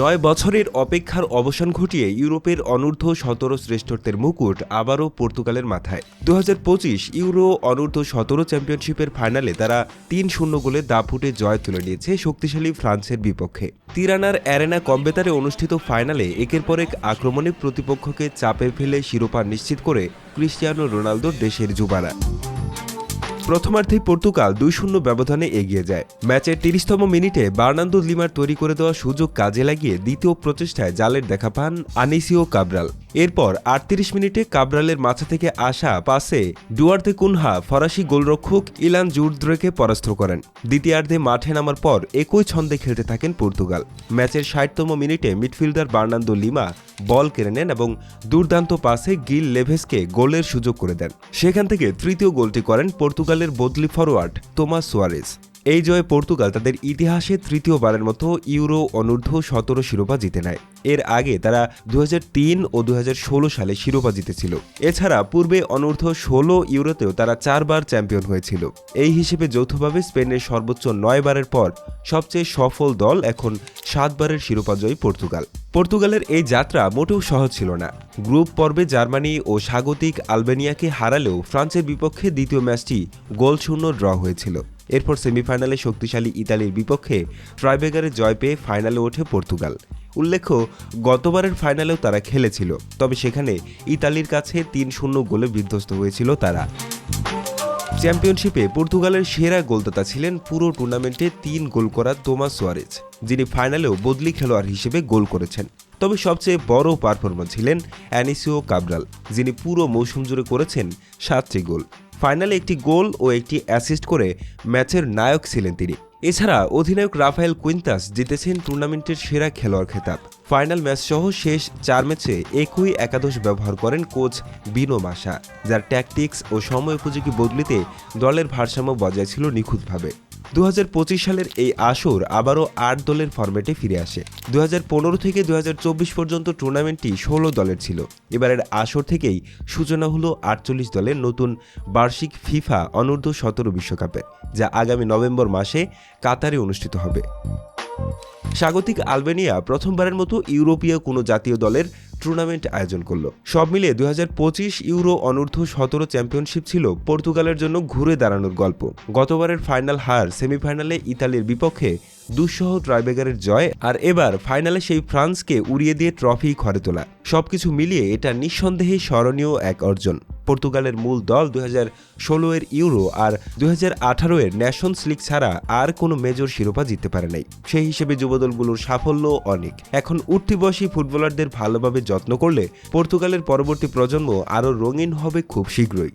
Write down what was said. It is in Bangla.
নয় বছরের অপেক্ষার অবসান ঘটিয়ে ইউরোপের অনূর্ধ্ব সতেরো শ্রেষ্ঠত্বের মুকুট আবারও পর্তুগালের মাথায়। দু হাজার পঁচিশ ইউরো অনূর্ধ্ব সতেরো চ্যাম্পিয়নশিপের ফাইনালে তারা তিন শূন্য গোলে দাপুটে জয় তুলে নিয়েছে শক্তিশালী ফ্রান্সের বিপক্ষে। তিরানার অ্যারেনা কম্বেতারে অনুষ্ঠিত ফাইনালে একের পর এক আক্রমণে প্রতিপক্ষকে চাপে ফেলে শিরোপা নিশ্চিত করে ক্রিস্টিয়ানো রোনালদোর দেশের যুবারা। প্রথমার্ধেই পর্তুগাল দুই শূন্য ব্যবধানে এগিয়ে যায়। ম্যাচের তিরিশতম মিনিটে বার্নান্দো লিমার তৈরি করে দেওয়া সুযোগ কাজে লাগিয়ে দ্বিতীয় প্রচেষ্টায় জালের দেখা পান আনিসিও কাবরাল। এরপর আটত্রিশ মিনিটে কাবরালের মাথা থেকে আসা পাসে ডুয়ার্তে কুনহা ফরাসি গোলরক্ষক ইলান জুর্দ্রেকে পরাস্ত করেন। দ্বিতীয়ার্ধে মাঠে নামার পর একই ছন্দে খেলতে থাকেন পর্তুগাল। ম্যাচের ষাটতম মিনিটে মিডফিল্ডার বার্নান্দো লিমা বল কেড়ে নেন এবং দুর্দান্ত পাসে গিল লেভেসকে গোলের সুযোগ করে দেন। সেখান থেকে তৃতীয় গোলটি করেন পর্তুগালের বদলি ফরোয়ার্ড তোমাস সোয়ারেস এই জয়ে পর্তুগাল তাদের ইতিহাসে তৃতীয়বারের মতো ইউরো অনূর্ধ্ব সতেরো শিরোপা জিতে নেয়। এর আগে তারা দু হাজার তিন ও দু হাজার ষোলো সালে শিরোপা জিতেছিল। এছাড়া পূর্বে অনূর্ধ্ব ষোলো ইউরোতেও তারা চারবার চ্যাম্পিয়ন হয়েছিল। এই হিসেবে যৌথভাবে স্পেনের সর্বোচ্চ নয়বারের পর সবচেয়ে সফল দল এখন সাতবারের শিরোপাজয়ী পর্তুগাল। পর্তুগালের এই যাত্রা মোটেও সহজ ছিল না। গ্রুপ পর্বে জার্মানি ও স্বাগতিক আলবেনিয়াকে হারালেও ফ্রান্সের বিপক্ষে দ্বিতীয় ম্যাচটি গোলশূন্য ড্র হয়েছিল। এরপর সেমিফাইনালে শক্তিশালী ইতালির বিপক্ষে ট্রাইবেগারে জয় পেয়ে ফাইনালে ওঠে পর্তুগাল। উল্লেখ্য, গতবারের ফাইনালেও তারা খেলেছিল, তবে সেখানে ইতালির কাছে তিন শূন্য গোলে বিধ্বস্ত হয়েছিল তারা। চ্যাম্পিয়নশিপে পর্তুগালের সেরা গোলদাতা ছিলেন পুরো টুর্নামেন্টে তিন গোল করা তোমাস সোয়ারেজ, যিনি ফাইনালেও বদলি খেলোয়াড় হিসেবে গোল করেছেন। তবে সবচেয়ে বড় পারফরমার ছিলেন অ্যানিসিও কাবরাল, যিনি পুরো মৌসুম জুড়ে করেছেন সাতটি গোল। ফাইনালে একটি গোল ও একটি অ্যাসিস্ট করে ম্যাচের নায়ক ছিলেন তিনি। এছাড়া অধিনায়ক রাফায়েল কুইন্তাস জিতেছেন টুর্নামেন্টের সেরা খেলোয়াড় খেতাব। ফাইনাল ম্যাচ সহ শেষ চার ম্যাচে একই একাদশ ব্যবহার করেন কোচ বিনো মাসা, যার ট্যাকটিক্স ও সময় উপযোগী বদলিতে দলের ভারসাম্য বজায় ছিল নিখুঁতভাবে। দু হাজার পঁচিশ সালের এই আসর আবারও আট দলের ফরম্যাটে ফিরে আসে। দুহাজার পনেরো থেকে দু হাজার চব্বিশ পর্যন্ত টুর্নামেন্টটি ষোলো দলের ছিল। এবারের আসর থেকেই সূচনা হলো আটচল্লিশ দলের নতুন বার্ষিক ফিফা অনূর্ধ্ব সতেরো বিশ্বকাপে, যা আগামী নভেম্বর মাসে কাতারে অনুষ্ঠিত হবে। স্বাগতিক আলবেনিয়া প্রথমবারের মতো ইউরোপীয় কোনো জাতীয় দলের টুর্নামেন্ট আয়োজন করল। সব মিলিয়ে দু হাজার পঁচিশ ইউরো অনূর্ধ্ব সতেরো চ্যাম্পিয়নশিপ ছিল পর্তুগালের জন্য ঘুরে দাঁড়ানোর গল্প। গতবারের ফাইনাল হার সেমিফাইনালে ইতালির বিপক্ষে দুঃসহ ট্রাইবেগারের জয় আর এবার ফাইনালে সেই ফ্রান্সকে উড়িয়ে দিয়ে ট্রফি ঘরে তোলা। সবকিছু মিলিয়ে এটা নিঃসন্দেহে স্মরণীয় এক অর্জন। পর্তুগালের মূল দল দু হাজার ষোলো এর ইউরো আর দু হাজার এর ন্যাশনস লিগ ছাড়া আর কোনো মেজর শিরোপা জিততে পারে নাই। সেই হিসেবে যুবদলগুলোর সাফল্য অনেক। এখন উঠতি বয়সী ফুটবলারদের ভালোভাবে যত্ন করলে পর্তুগালের পরবর্তী প্রজন্ম আরও রঙিন হবে খুব শীঘ্রই।